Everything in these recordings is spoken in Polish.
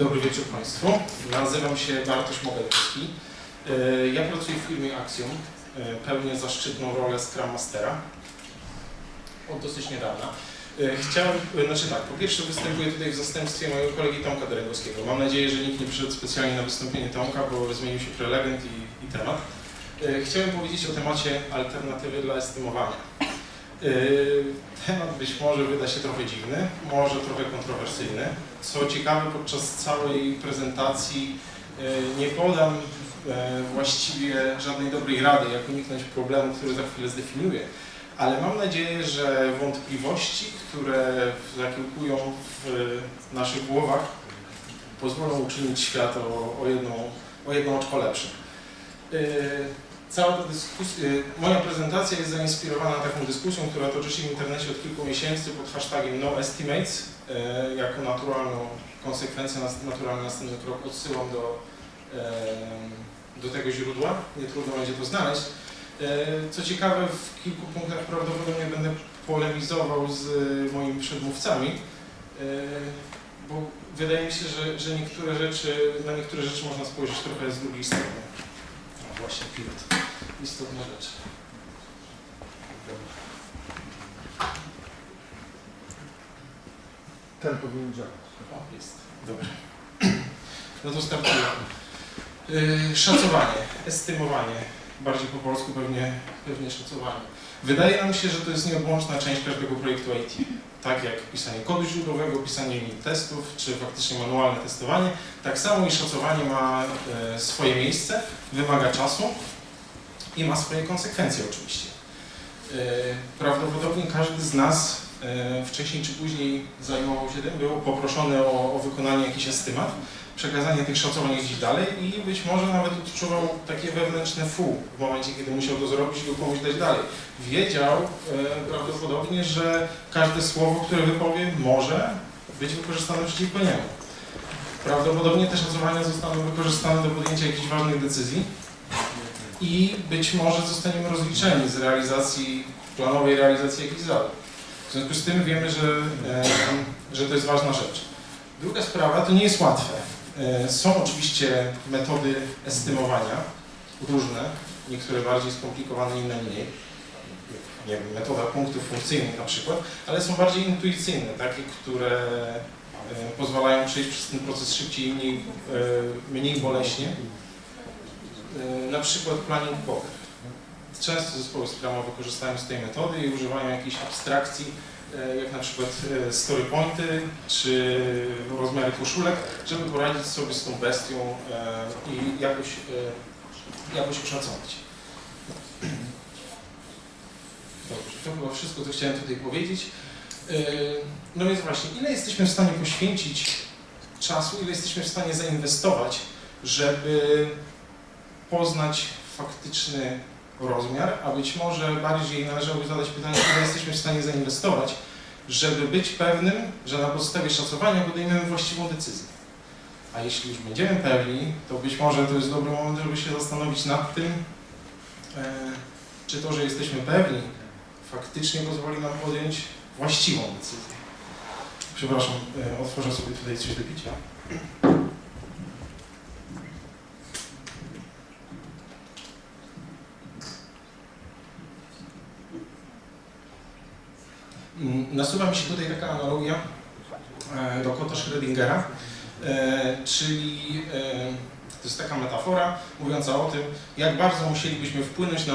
Dobry wieczór Państwu. Nazywam się Bartosz Mogelewski. E, Ja pracuję w firmie Axiom. E, Pełnię zaszczytną rolę Scrum Mastera od dosyć niedawna. E, Chciałem, znaczy tak, po pierwsze występuję tutaj w zastępstwie mojego kolegi Tomka Derengowskiego. Mam nadzieję, że nikt nie przyszedł specjalnie na wystąpienie Tomka, bo zmienił się prelegent i, i temat. Chciałem powiedzieć o temacie alternatywy dla estymowania. Yy, Temat być może wyda się trochę dziwny, może trochę kontrowersyjny. Co ciekawe, podczas całej prezentacji yy, nie podam yy, właściwie żadnej dobrej rady, jak uniknąć problemu, który za chwilę zdefiniuję. Ale mam nadzieję, że wątpliwości, które zakiełkują w naszych głowach, pozwolą uczynić świat o, o, jedną, o jedną oczko lepszym. Cała ta dyskusja, y, moja prezentacja jest zainspirowana taką dyskusją, która toczy się w internecie od kilku miesięcy pod hashtagiem NoEstimates. Y, Jako naturalną konsekwencję, naturalny następny krok odsyłam do, y, do tego źródła. Nie trudno będzie to znaleźć. Co ciekawe, w kilku punktach prawdopodobnie będę polemizował z moimi przedmówcami, bo wydaje mi się, że, że niektóre rzeczy, na niektóre rzeczy można spojrzeć trochę z drugiej strony. Właśnie, pilot. Istotna rzecz. Ten powinien działać. O, jest. Dobrze. No to startujemy. Yy, szacowanie, estymowanie. Bardziej po polsku pewnie, pewnie szacowanie. Wydaje nam się, że to jest nieodłączna część każdego projektu IT. Tak jak pisanie kodu źródłowego, pisanie unit testów, czy faktycznie manualne testowanie, tak samo i szacowanie ma e, swoje miejsce, wymaga czasu i ma swoje konsekwencje oczywiście. E, Prawdopodobnie każdy z nas e, wcześniej czy później zajmował się tym, był poproszony o, o wykonanie jakichś estymat, przekazanie tych szacowań gdzieś dalej i być może nawet odczuwał takie wewnętrzne fu w momencie, kiedy musiał to zrobić i go komuś dać dalej. Wiedział e, prawdopodobnie, że każde słowo, które wypowie, może być wykorzystane przeciwko niemu. Prawdopodobnie te szacowania zostaną wykorzystane do podjęcia jakichś ważnych decyzji i być może zostaniemy rozliczeni z realizacji, planowej realizacji jakichś zadań. W związku z tym wiemy, że, e, że to jest ważna rzecz. Druga sprawa, to nie jest łatwe. E, Są oczywiście metody estymowania, różne, niektóre bardziej skomplikowane, inne mniej. Nie wiem, metoda punktów funkcyjnych na przykład, ale są bardziej intuicyjne, takie, które e, pozwalają przejść przez ten proces szybciej i mniej, e, mniej boleśnie. Na przykład planning poker. Często zespoły Scrumowe korzystają z tej metody i używają jakichś abstrakcji, jak na przykład e, story pointy czy rozmiary koszulek, żeby poradzić sobie z tą bestią e, i jakoś, e, jakoś oszacować. Dobrze, to chyba wszystko, co chciałem tutaj powiedzieć. E, No więc właśnie, ile jesteśmy w stanie poświęcić czasu, ile jesteśmy w stanie zainwestować, żeby poznać faktyczny rozmiar, a być może bardziej należałoby zadać pytanie, ile jesteśmy w stanie zainwestować, żeby być pewnym, że na podstawie szacowania podejmiemy właściwą decyzję. A jeśli już będziemy pewni, to być może to jest dobry moment, żeby się zastanowić nad tym, e, czy to, że jesteśmy pewni, faktycznie pozwoli nam podjąć właściwą decyzję. Przepraszam, e, otworzę sobie tutaj coś do picia. Nasuwa mi się tutaj taka analogia e, do kota Schrödingera, e, czyli e, to jest taka metafora mówiąca o tym, jak bardzo musielibyśmy wpłynąć na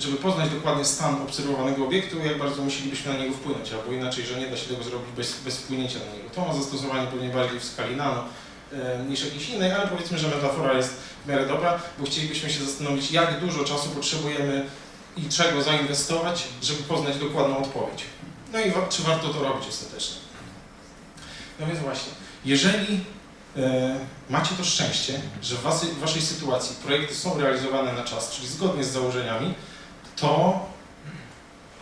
żeby poznać dokładnie stan obserwowanego obiektu, jak bardzo musielibyśmy na niego wpłynąć, albo inaczej, że nie da się tego zrobić bez, bez wpłynięcia na niego. To ma zastosowanie pewnie bardziej w skali nano niż jakiejś innej, ale powiedzmy, że metafora jest w miarę dobra, bo chcielibyśmy się zastanowić, jak dużo czasu potrzebujemy i czego zainwestować, żeby poznać dokładną odpowiedź. No i czy warto to robić ostatecznie? No więc właśnie, jeżeli e, macie to szczęście, że w, wasy, w waszej sytuacji projekty są realizowane na czas, czyli zgodnie z założeniami, to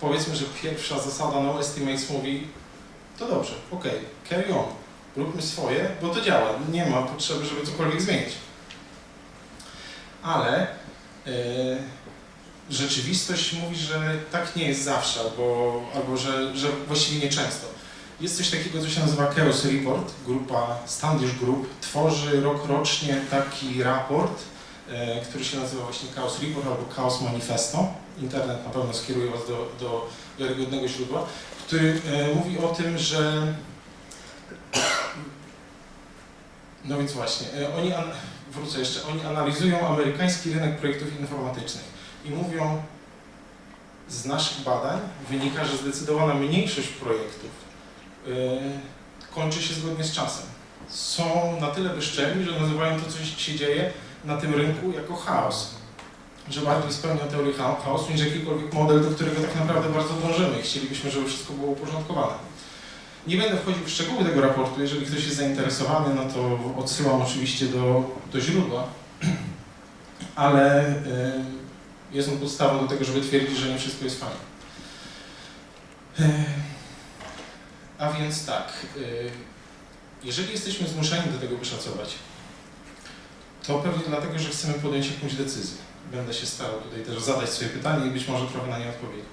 powiedzmy, że pierwsza zasada no estimates mówi, to dobrze, ok, carry on, róbmy swoje, bo to działa, nie ma potrzeby, żeby cokolwiek zmienić. Ale e, rzeczywistość mówi, że tak nie jest zawsze, albo, albo że, że właściwie nieczęsto. Jest coś takiego, co się nazywa Chaos Report. Grupa Standish Group tworzy rok rocznie taki raport, e, który się nazywa właśnie Chaos Report albo Chaos Manifesto. Internet na pewno skieruje Was do, do wiarygodnego źródła, który e, mówi o tym, że no więc właśnie, e, oni, wrócę jeszcze, oni analizują amerykański rynek projektów informatycznych i mówią, z naszych badań wynika, że zdecydowana mniejszość projektów e, kończy się zgodnie z czasem. Są na tyle bezczelni, że nazywają to, co się dzieje na tym rynku jako chaos. Że bardziej spełnia teorię cha- chaosu niż jakikolwiek model, do którego tak naprawdę bardzo dążymy chcielibyśmy, żeby wszystko było uporządkowane. Nie będę wchodził w szczegóły tego raportu, jeżeli ktoś jest zainteresowany, no to odsyłam oczywiście do, do źródła, ale y, jest on podstawą do tego, żeby twierdzić, że nie wszystko jest fajne. Y, A więc tak, y, jeżeli jesteśmy zmuszeni do tego, by szacować, to pewnie dlatego, że chcemy podjąć jakąś decyzję. Będę się starał tutaj też zadać sobie pytanie i być może trochę na nie odpowiedzieć.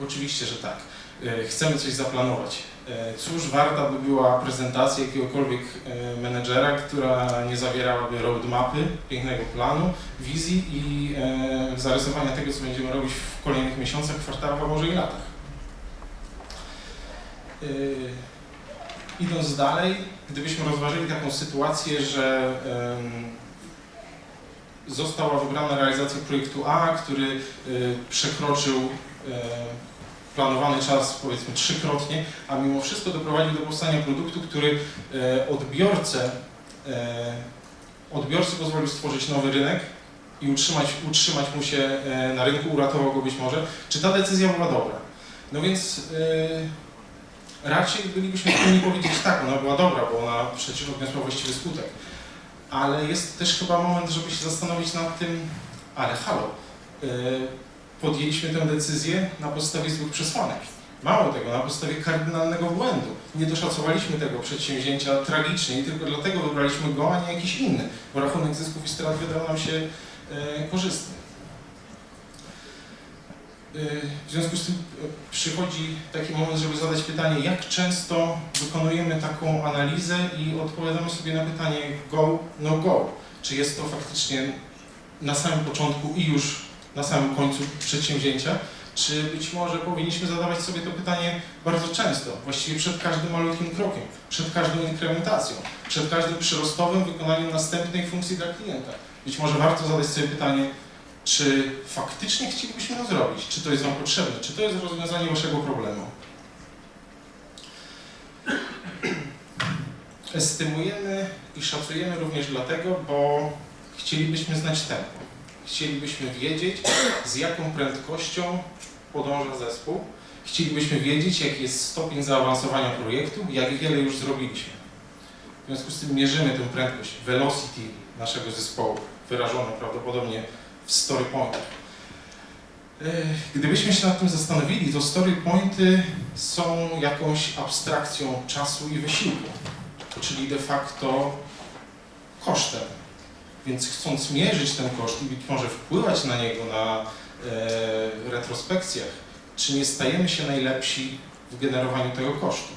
Oczywiście, że tak. Y, Chcemy coś zaplanować. E, Cóż warta by była prezentacja jakiegokolwiek e, menedżera, która nie zawierałaby roadmapy, pięknego planu, wizji i e, zarysowania tego, co będziemy robić w kolejnych miesiącach, kwartałach, a może i latach. E, Idąc dalej, gdybyśmy rozważyli taką sytuację, że została wybrana realizacja projektu A, który e, przekroczył e, planowany czas powiedzmy trzykrotnie, a mimo wszystko doprowadził do powstania produktu, który e, odbiorcę, e, odbiorcy pozwolił stworzyć nowy rynek i utrzymać, utrzymać mu się e, na rynku, uratował go być może. Czy ta decyzja była dobra? No więc raczej bylibyśmy powinni powiedzieć tak, ona była dobra, bo ona przecież odniosła właściwy skutek. Ale jest też chyba moment, żeby się zastanowić nad tym, ale halo, podjęliśmy tę decyzję na podstawie złych przesłanek. Mało tego, na podstawie kardynalnego błędu. Nie doszacowaliśmy tego przedsięwzięcia tragicznie i tylko dlatego wybraliśmy go, a nie jakiś inny, bo rachunek zysków i strat wydał nam się e, korzystny. E, w związku z tym e, przychodzi taki moment, żeby zadać pytanie, jak często wykonujemy taką analizę i odpowiadamy sobie na pytanie go, no go. Czy jest to faktycznie na samym początku i już na samym końcu przedsięwzięcia, czy być może powinniśmy zadawać sobie to pytanie bardzo często, właściwie przed każdym malutkim krokiem, przed każdą inkrementacją, przed każdym przyrostowym wykonaniem następnej funkcji dla klienta. Być może warto zadać sobie pytanie, czy faktycznie chcielibyśmy to zrobić, czy to jest Wam potrzebne, czy to jest rozwiązanie Waszego problemu. Estymujemy i szacujemy również dlatego, bo chcielibyśmy znać tempo. Chcielibyśmy wiedzieć, z jaką prędkością podąża zespół. Chcielibyśmy wiedzieć, jaki jest stopień zaawansowania projektu, jak wiele już zrobiliśmy. W związku z tym mierzymy tę prędkość, velocity naszego zespołu, wyrażone prawdopodobnie w story pointach. Ech, Gdybyśmy się nad tym zastanowili, to story pointy są jakąś abstrakcją czasu i wysiłku, czyli de facto kosztem. Więc chcąc mierzyć ten koszt i być może wpływać na niego na e, retrospekcjach, czy nie stajemy się najlepsi w generowaniu tego kosztu?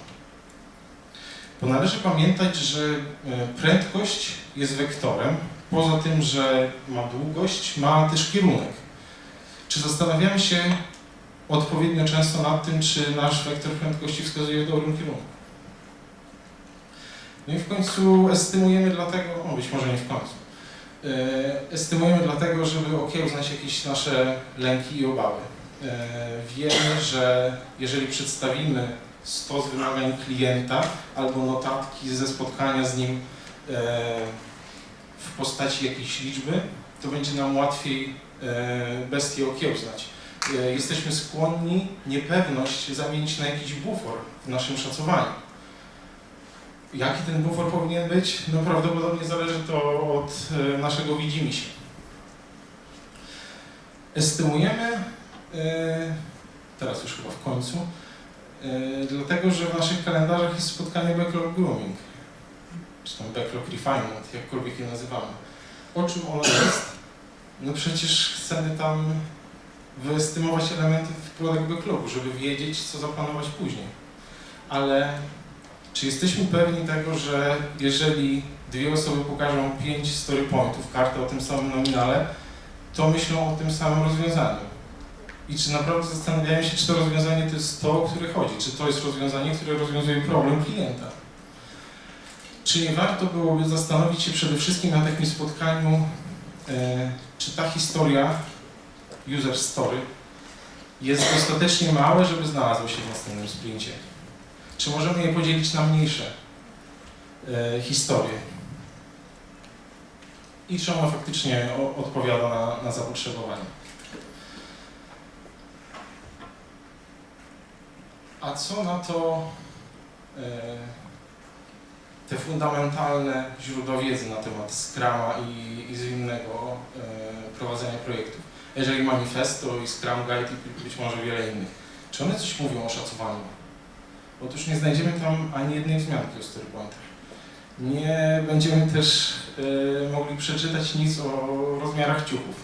Bo należy pamiętać, że e, prędkość jest wektorem, poza tym, że ma długość, ma też kierunek. Czy zastanawiamy się odpowiednio często nad tym, czy nasz wektor prędkości wskazuje w dobrym kierunku? No i w końcu estymujemy dlatego, no być może nie w końcu, Estymujemy dlatego, żeby okiełznać jakieś nasze lęki i obawy. E, Wiemy, że jeżeli przedstawimy stos wymagań klienta albo notatki ze spotkania z nim e, w postaci jakiejś liczby, to będzie nam łatwiej e, bestię okiełznać. E, Jesteśmy skłonni niepewność zamienić na jakiś bufor w naszym szacowaniu. Jaki ten bufor powinien być? No prawdopodobnie zależy to od e, naszego widzimisię. Estymujemy, e, teraz już chyba w końcu, e, dlatego że w naszych kalendarzach jest spotkanie backlog grooming, czy tam backlog refinement, jakkolwiek je nazywamy. O czym ono jest? No przecież chcemy tam wyestymować elementy w product backlogu, żeby wiedzieć, co zaplanować później. ale czy jesteśmy pewni tego, że jeżeli dwie osoby pokażą pięć story pointów, kartę o tym samym nominale, to myślą o tym samym rozwiązaniu? I czy naprawdę zastanawiają się, czy to rozwiązanie to jest to, o które chodzi? Czy to jest rozwiązanie, które rozwiązuje problem klienta? Czy nie warto byłoby zastanowić się przede wszystkim na takim spotkaniu, e, czy ta historia, user story, jest dostatecznie małe, żeby znalazło się w następnym sprincie? Czy możemy je podzielić na mniejsze e, historie? I czy ona faktycznie o, odpowiada na, na zapotrzebowanie? A co na to e, te fundamentalne źródła wiedzy na temat Scrama i, i zwinnego e, prowadzenia projektów? Jeżeli Manifesto i Scrum Guide i być może wiele innych. Czy one coś mówią o szacowaniu? Otóż nie znajdziemy tam ani jednej wzmianki o storypointach. Nie będziemy też e, mogli przeczytać nic o rozmiarach ciuchów.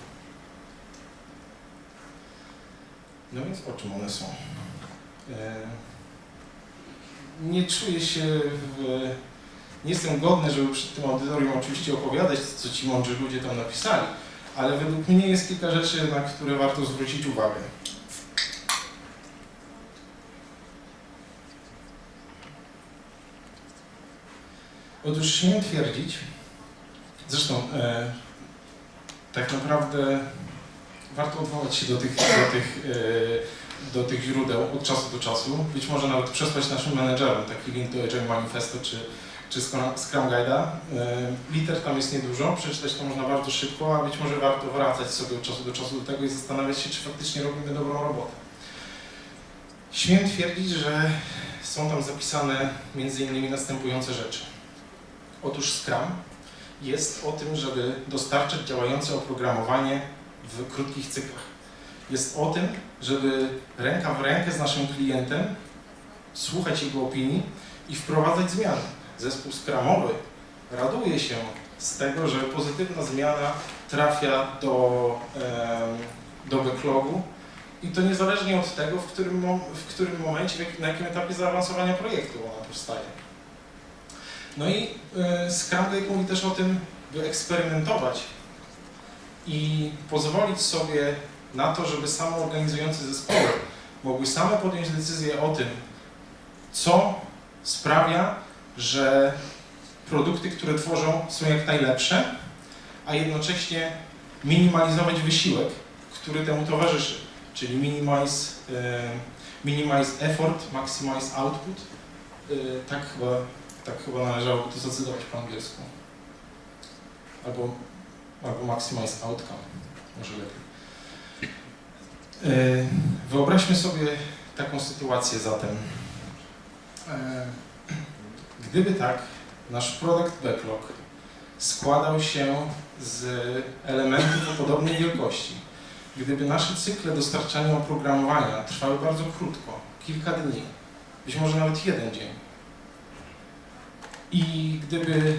No więc o czym one są? E, nie czuję się w, nie jestem godny, żeby przed tym audytorium oczywiście opowiadać, co ci mądrzy ludzie tam napisali, ale według mnie jest kilka rzeczy, na które warto zwrócić uwagę. Otóż śmiem twierdzić, zresztą e, tak naprawdę warto odwołać się do tych, do tych, e, do tych źródeł od czasu do czasu, być może nawet przesłać naszym menedżerom taki link do Agile Manifesto czy, czy Scrum Guide'a. E, liter tam jest niedużo, przeczytać to można bardzo szybko, a być może warto wracać sobie od czasu do czasu do tego i zastanawiać się, czy faktycznie robimy dobrą robotę. Śmiem twierdzić, że są tam zapisane między innymi następujące rzeczy. Otóż Scrum jest o tym, żeby dostarczać działające oprogramowanie w krótkich cyklach. Jest o tym, żeby ręka w rękę z naszym klientem słuchać jego opinii i wprowadzać zmiany. Zespół Scrumowy raduje się z tego, że pozytywna zmiana trafia do, do backlogu i to niezależnie od tego, w którym, w którym momencie, na jakim etapie zaawansowania projektu ona powstaje. No i Scrum Guide mówi też o tym, by eksperymentować i pozwolić sobie na to, żeby samoorganizujące zespoły mogły same podjąć decyzję o tym, co sprawia, że produkty, które tworzą, są jak najlepsze, a jednocześnie minimalizować wysiłek, który temu towarzyszy, czyli minimize, minimize effort, maximize output. Y, tak chyba tak chyba należałoby to zacytować po angielsku. Albo, albo maximize outcome, może lepiej. E, Wyobraźmy sobie taką sytuację zatem. E, Gdyby tak, nasz product backlog składał się z elementów o podobnej wielkości, gdyby nasze cykle dostarczania oprogramowania trwały bardzo krótko, kilka dni, być może nawet jeden dzień, i gdyby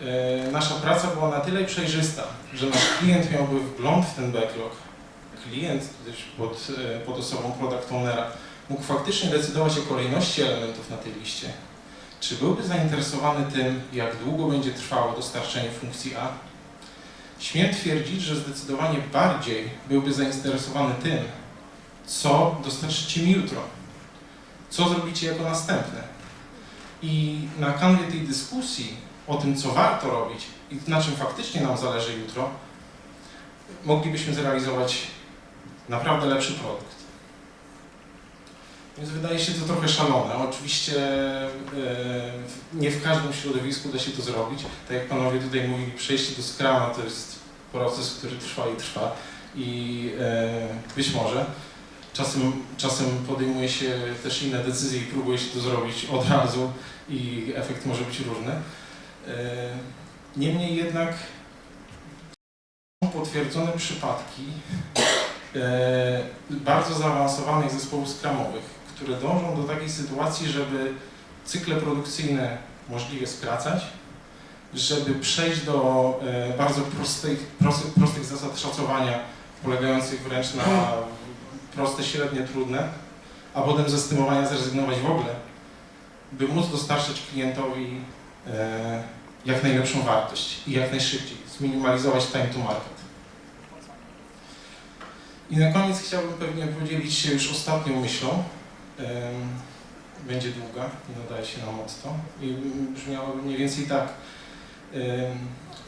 e, nasza praca była na tyle przejrzysta, że nasz klient miałby wgląd w ten backlog, klient pod, e, pod osobą product ownera mógł faktycznie decydować o kolejności elementów na tej liście, czy byłby zainteresowany tym, jak długo będzie trwało dostarczenie funkcji A? Śmiem twierdzić, że zdecydowanie bardziej byłby zainteresowany tym, co dostarczycie mi jutro, co zrobicie jako następne. I na kanwie tej dyskusji o tym, co warto robić i na czym faktycznie nam zależy jutro, moglibyśmy zrealizować naprawdę lepszy produkt. Więc wydaje się to trochę szalone. Oczywiście e, nie w każdym środowisku da się to zrobić. Tak jak panowie tutaj mówili, przejście do Scrama to jest proces, który trwa i trwa. I e, być może czasem, czasem podejmuje się też inne decyzje i próbuje się to zrobić od razu i efekt może być różny. E, Niemniej jednak są potwierdzone przypadki e, bardzo zaawansowanych zespołów skramowych, które dążą do takiej sytuacji, żeby cykle produkcyjne możliwie skracać, żeby przejść do e, bardzo prostych, prostych, prostych zasad szacowania, polegających wręcz na proste, średnie, trudne, a potem ze stymowania zrezygnować w ogóle. by móc dostarczać klientowi e, jak najlepszą wartość i jak najszybciej, zminimalizować time to market. I na koniec chciałbym pewnie podzielić się już ostatnią myślą. Będzie długa, nie nadaje się na motto. I brzmiałoby mniej więcej tak.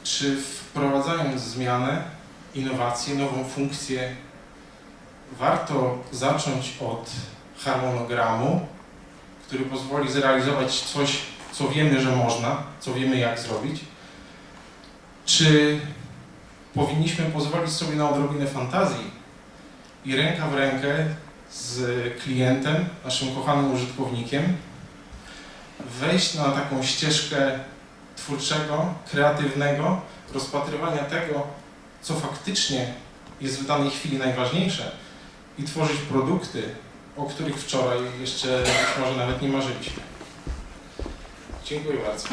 Czy wprowadzając zmianę, innowację, nową funkcję, warto zacząć od harmonogramu, który pozwoli zrealizować coś, co wiemy, że można, co wiemy, jak zrobić? Czy powinniśmy pozwolić sobie na odrobinę fantazji i ręka w rękę z klientem, naszym kochanym użytkownikiem, wejść na taką ścieżkę twórczego, kreatywnego rozpatrywania tego, co faktycznie jest w danej chwili najważniejsze i tworzyć produkty, o których wczoraj jeszcze być może nawet nie marzyliśmy. Dziękuję bardzo.